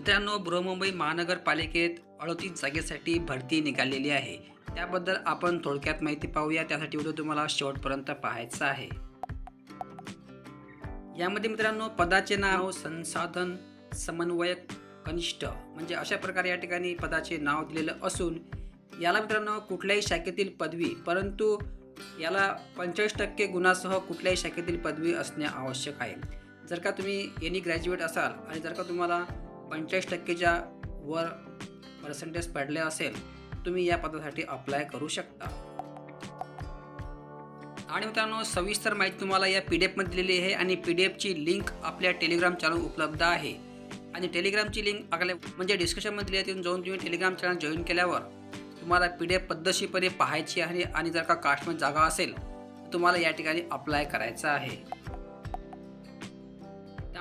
मित्रांनो बृहमुंबई महानगरपालिकेत अडतीस जागेसाठी भरती निघालेली आहे. त्याबद्दल आपण थोडक्यात माहिती पाहूया. त्यासाठी व्हिडिओ तुम्हाला शेवटपर्यंत पाहायचा आहे. यामध्ये मित्रांनो पदाचे नाव संसाधन समन्वयक कनिष्ठ म्हणजे अशा प्रकारे या ठिकाणी पदाचे नाव दिलेलं असून याला मित्रांनो कुठल्याही शाखेतील पदवी परंतु याला पंचेचाळीस टक्के गुणासह कुठल्याही शाखेतील पदवी असणे आवश्यक आहे. जर का तुम्ही एनी ग्रॅज्युएट असाल आणि जर का तुम्हाला पंचेचाळीस टक्केच्या वर पर्सेंटेज पडले असेल तुम्ही या पदासाठी अप्लाय करू शकता. आणि मित्रांनो सविस्तर माहिती तुम्हाला या पी डी एफमध्ये दिलेली आहे आणि पी डी एफची लिंक आपल्या टेलिग्राम चॅनल उपलब्ध आहे. आणि टेलिग्रामची लिंक आपल्या म्हणजे डिस्क्रिप्शनमध्ये दिली आहे तिथून जाऊन तुम्ही टेलिग्राम चॅनल जॉईन केल्यावर तुम्हाला पी डी एफ पद्धतशीरपणे पाहायची आहे आणि जर का कास्टमध्ये जागा असेल तर तुम्हाला या ठिकाणी अप्लाय करायचं आहे.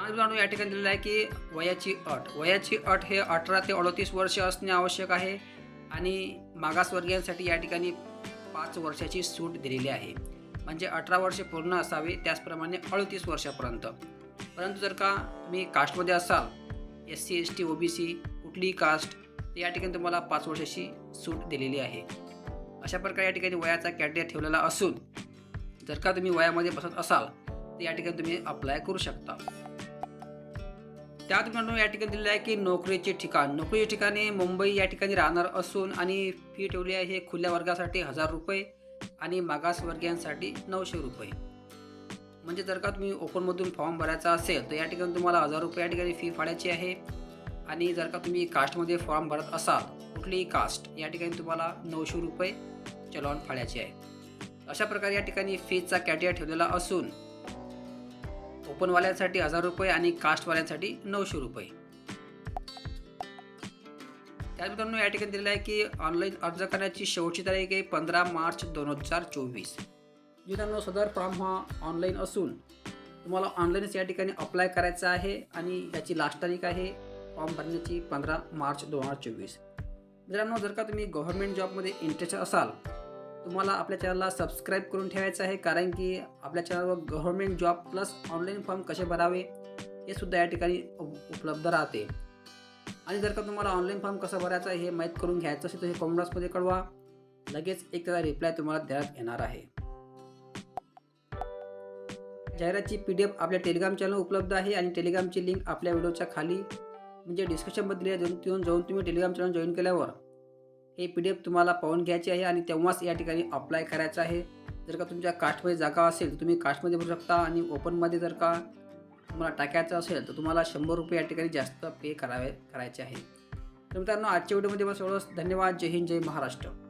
मित्रांनो या ठिकाणी दिलेलं आहे की वयाची अट. वयाची अट हे अठरा ते अडतीस वर्ष असणे आवश्यक आहे आणि मागासवर्गीयांसाठी या ठिकाणी पाच वर्षाची सूट दिलेली आहे. म्हणजे अठरा वर्षे पूर्ण असावे त्याचप्रमाणे अडतीस वर्षापर्यंत. परंतु जर का तुम्ही कास्टमध्ये असाल S C S T O B C कुठलीही कास्ट तर या ठिकाणी तुम्हाला पाच वर्षाची सूट दिलेली आहे. अशा प्रकारे या ठिकाणी वयाचा कॅटेरिया ठेवलेला असून जर का तुम्ही वयामध्ये बसत असाल तर या ठिकाणी तुम्ही अप्लाय करू शकता. त्यात मित्रांनो या ठिकाणी दिलेलं आहे की नोकरीचे ठिकाण. नोकरीचे ठिकाणी मुंबई या ठिकाणी राहणार असून आणि फी ठेवली आहे हे खुल्या वर्गासाठी हजार रुपये आणि मागासवर्गीयांसाठी नऊशे रुपये. म्हणजे जर का तुम्ही ओपनमधून फॉर्म भरायचा असेल तर या ठिकाणी तुम्हाला हजार रुपये या ठिकाणी फी फाडायची आहे. आणि जर का तुम्ही कास्टमध्ये फॉर्म भरत असाल कुठलीही कास्ट या ठिकाणी तुम्हाला नऊशे रुपये चलॉन फाडायचे आहे. अशा प्रकारे या ठिकाणी फीजचा कॅटेरिया ठेवलेला असून ओपनवाल्यांसाठी हजार रुपये आणि कास्टवाल्यांसाठी नऊशे रुपये. त्याच मित्रांनो या ठिकाणी दिलेलं आहे की ऑनलाईन अर्ज करण्याची शेवटची तारीख आहे पंधरा मार्च दोन हजार चोवीस. मित्रांनो सदर फॉर्म हा ऑनलाईन असून तुम्हाला ऑनलाईनच या ठिकाणी अप्लाय करायचं आहे आणि याची लास्ट तारीख आहे फॉर्म भरण्याची पंधरा मार्च दोन हजार चोवीस. मित्रांनो जर का तुम्ही गव्हर्नमेंट जॉबमध्ये इंटरेस्ट असाल तुम्हाला आपल्या चॅनलला सबस्क्राईब करून ठेवायचं आहे कारण की आपल्या चॅनलवर government job plus online form कसे भरावे हे सुद्धा या ठिकाणी उप- उपलब्ध राहते. आणि जर का तुम्हाला ऑनलाईन फॉर्म कसं भरायचं आहे हे माहीत करून घ्यायचं असेल तर हे कॉमेंट्समध्ये कळवा. लगेच एक त्याचा रिप्लाय तुम्हाला देण्यात येणार आहे. जाहिरातची पी डी एफ आपल्या टेलिग्राम चॅनल उपलब्ध आहे आणि टेलिग्रामची लिंक आपल्या व्हिडिओच्या खाली म्हणजे डिस्क्रिप्शनमध्ये जाऊन तिथून जाऊन तुम्ही टेलिग्राम चॅनल जॉईन केल्यावर हे पी डी एफ तुम्हाला पाहून घ्यायची आहे आणि तेव्हाच या ठिकाणी अप्लाय करायचं आहे. जर का तुमच्या कास्टमध्ये जागा असेल तर तुम्ही कास्टमध्ये भरू शकता आणि ओपनमध्ये जर का तुम्हाला टाकायचं असेल तर तुम्हाला शंभर रुपये या ठिकाणी जास्त पे करावे करायचे आहे. तर मित्रांनो आजच्या व्हिडिओमध्ये बस एवढंच. धन्यवाद. जय हिंद. जय महाराष्ट्र.